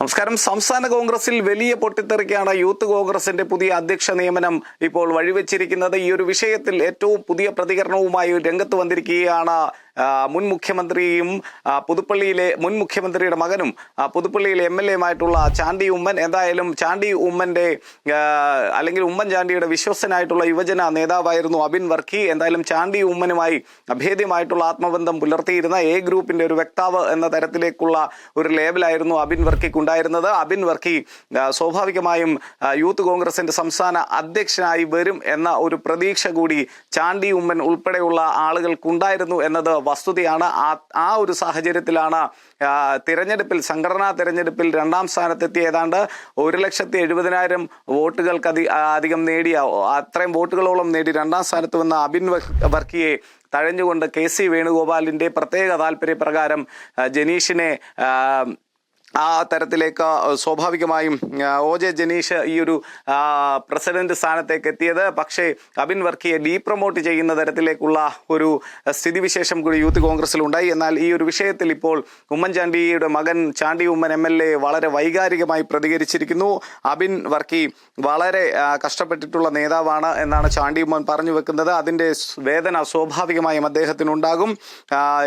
നമസ്കാരം. സംസ്ഥാന കോൺഗ്രസിൽ വലിയ പൊട്ടിത്തെറിക്കാണ് യൂത്ത് കോൺഗ്രസിന്റെ പുതിയ അധ്യക്ഷ നിയമനം ഇപ്പോൾ വഴിവെച്ചിരിക്കുന്നത്. ഈ ഒരു വിഷയത്തിൽ ഏറ്റവും പുതിയ പ്രതികരണവുമായി രംഗത്ത് വന്നിരിക്കുകയാണ് മുൻ മുഖ്യമന്ത്രിയും പുതുപ്പള്ളിയിലെ മുൻ മുഖ്യമന്ത്രിയുടെ മകനും പുതുപ്പള്ളിയിലെ എം എൽ എമായിട്ടുള്ള ചാണ്ടി ഉമ്മൻ എന്തായാലും ചാണ്ടി ഉമ്മന്റെ ആ, അല്ലെങ്കിൽ ഉമ്മൻചാണ്ടിയുടെ വിശ്വസനായിട്ടുള്ള യുവജന നേതാവായിരുന്നു അബിൻ വർക്കി. എന്തായാലും ചാണ്ടി ഉമ്മനുമായി അഭേദ്യമായിട്ടുള്ള ആത്മബന്ധം പുലർത്തിയിരുന്ന എ ഗ്രൂപ്പിന്റെ ഒരു വക്താവ് എന്ന തരത്തിലേക്കുള്ള ഒരു ലേബലായിരുന്നു അബിൻ വർക്കിക്ക് ഉണ്ടായിരുന്നത് അബിൻ വർക്കി സ്വാഭാവികമായും യൂത്ത് കോൺഗ്രസിന്റെ സംസ്ഥാന അധ്യക്ഷനായി വരും എന്ന ഒരു പ്രതീക്ഷ കൂടി ചാണ്ടി ഉമ്മൻ ഉൾപ്പെടെയുള്ള ആളുകൾക്കുണ്ടായിരുന്നു എന്നത് വസ്തുതയാണ്. ആ ആ ഒരു സാഹചര്യത്തിലാണ് തിരഞ്ഞെടുപ്പിൽ സംഘടനാ തിരഞ്ഞെടുപ്പിൽ രണ്ടാം സ്ഥാനത്തെത്തിയ ഏതാണ്ട് ഒരു ലക്ഷത്തി എഴുപതിനായിരം വോട്ടുകൾക്ക് അധി അധികം നേടിയ അത്രയും വോട്ടുകളോളം നേടി രണ്ടാം സ്ഥാനത്ത് വന്ന അബിൻ വർക്കിയെ തഴഞ്ഞുകൊണ്ട് കെ സി വേണുഗോപാലിന്റെ പ്രത്യേക താല്പര്യപ്രകാരം ജനീഷിനെ ആ, തരത്തിലേക്ക് സ്വാഭാവികമായും ഒ ജെ ജനീഷ് ഈ ഒരു പ്രസിഡന്റ് സ്ഥാനത്തേക്ക് എത്തിയത്. പക്ഷേ അബിൻ വർക്കിയെ ഡീപ്രമോട്ട് ചെയ്യുന്ന തരത്തിലേക്കുള്ള ഒരു സ്ഥിതിവിശേഷം കൂടി യൂത്ത് കോൺഗ്രസിൽ ഉണ്ടായി എന്നാൽ ഈ ഒരു വിഷയത്തിൽ ഇപ്പോൾ ഉമ്മൻചാണ്ടിയുടെ മകൻ Chandy Oommen M L A വളരെ വൈകാരികമായി പ്രതികരിച്ചിരിക്കുന്നു. അബിൻ വർക്കി വളരെ കഷ്ടപ്പെട്ടിട്ടുള്ള നേതാവാണ് എന്നാണ് ചാണ്ടി ഉമ്മൻ പറഞ്ഞു വെക്കുന്നത്. അതിന്റെ വേദന സ്വാഭാവികമായും അദ്ദേഹത്തിനുണ്ടാകും.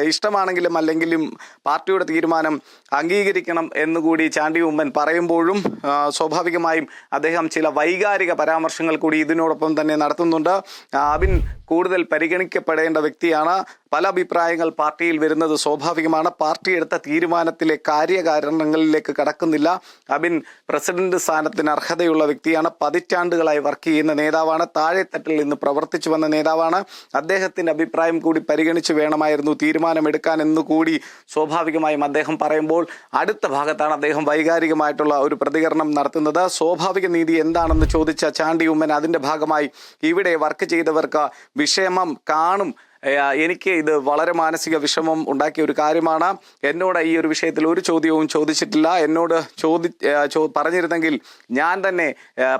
ഇഷ്ടമാണെങ്കിലും അല്ലെങ്കിലും പാർട്ടിയുടെ തീരുമാനം അംഗീകരിക്കണം എന്നുകൂടി ചാണ്ടി ഉമ്മൻ പറയുമ്പോഴും സ്വാഭാവികമായും അദ്ദേഹം ചില വൈകാരിക പരാമർശങ്ങൾ കൂടി ഇതിനോടൊപ്പം തന്നെ നടത്തുന്നുണ്ട്. അബിൻ കൂടുതൽ പരിഗണിക്കപ്പെടേണ്ട വ്യക്തിയാണ്. പല അഭിപ്രായങ്ങൾ പാർട്ടിയിൽ വരുന്നത് സ്വാഭാവികമാണ്. പാർട്ടി എടുത്ത തീരുമാനത്തിലെ കാര്യകാരണങ്ങളിലേക്ക് കടക്കുന്നില്ല. അബിൻ പ്രസിഡന്റ് സ്ഥാനത്തിന് അർഹതയുള്ള വ്യക്തിയാണ്. പതിറ്റാണ്ടുകളായി വർക്ക് ചെയ്യുന്ന നേതാവാണ്. താഴെത്തട്ടിൽ നിന്ന് പ്രവർത്തിച്ചു വന്ന നേതാവാണ്. അദ്ദേഹത്തിന്റെ അഭിപ്രായം കൂടി പരിഗണിച്ച് വേണമായിരുന്നു തീരുമാനമെടുക്കാൻ എന്ന് കൂടി സ്വാഭാവികമായും അദ്ദേഹം പറയുമ്പോൾ അടുത്ത ഭാഗത്താണ് അദ്ദേഹം വൈകാരികമായിട്ടുള്ള ഒരു പ്രതികരണം നടത്തുന്നത്. സ്വാഭാവിക നീതി എന്താണെന്ന് ചോദിച്ച ചാണ്ടി ഉമ്മൻ അതിന്റെ ഭാഗമായി ഇവിടെ വർക്ക് ചെയ്തവർക്ക് വിഷമം കാണും. എനിക്ക് ഇത് വളരെ മാനസിക വിഷമം ഉണ്ടാക്കിയ ഒരു കാര്യമാണ്. എന്നോട് ഈ ഒരു വിഷയത്തിൽ ഒരു ചോദ്യവും ചോദിച്ചിട്ടില്ല. എന്നോട് ചോദി പറഞ്ഞിരുന്നെങ്കിൽ ഞാൻ തന്നെ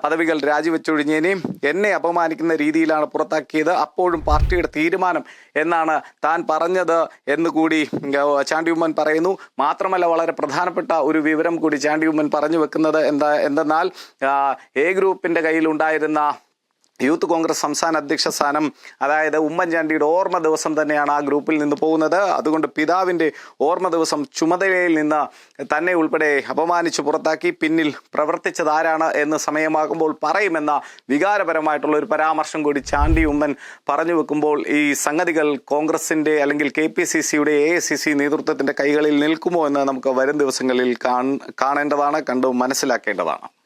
പദവികൾ രാജിവെച്ചൊഴിഞ്ഞേനെയും എന്നെ അപമാനിക്കുന്ന രീതിയിലാണ് പുറത്താക്കിയത്. അപ്പോഴും പാർട്ടിയുടെ തീരുമാനം എന്നാണ് താൻ പറഞ്ഞത് എന്ന് കൂടി ചാണ്ടിയുമ്മൻ പറയുന്നു. മാത്രമല്ല വളരെ പ്രധാനപ്പെട്ട ഒരു വിവരം കൂടി ചാണ്ടി ഉമ്മൻ പറഞ്ഞു വെക്കുന്നത് എന്താ എന്തെന്നാൽ എ ഗ്രൂപ്പിന്റെ കയ്യിലുണ്ടായിരുന്ന യൂത്ത് കോൺഗ്രസ് സംസ്ഥാന അധ്യക്ഷ സ്ഥാനം അതായത് ഉമ്മൻചാണ്ടിയുടെ ഓർമ്മ ദിവസം തന്നെയാണ് ആ ഗ്രൂപ്പിൽ നിന്ന് പോകുന്നത്. അതുകൊണ്ട് പിതാവിന്റെ ഓർമ്മ ദിവസം ചുമതലയിൽ നിന്ന് തന്നെ ഉൾപ്പെടെ അപമാനിച്ച് പുറത്താക്കി പിന്നിൽ പ്രവർത്തിച്ചത് ആരാണ് എന്ന് സമയമാകുമ്പോൾ പറയുമെന്ന വികാരപരമായിട്ടുള്ള ഒരു പരാമർശം കൂടി ചാണ്ടി ഉമ്മൻ പറഞ്ഞു വെക്കുമ്പോൾ ഈ സംഗതികൾ കോൺഗ്രസിന്റെ അല്ലെങ്കിൽ കെ പി സി സിയുടെ എ സി സി നേതൃത്വത്തിന്റെ കൈകളിൽ നിൽക്കുമോ എന്ന് നമുക്ക് വരും ദിവസങ്ങളിൽ കാണേണ്ടതാണ് കണ്ടു മനസ്സിലാക്കേണ്ടതാണ്.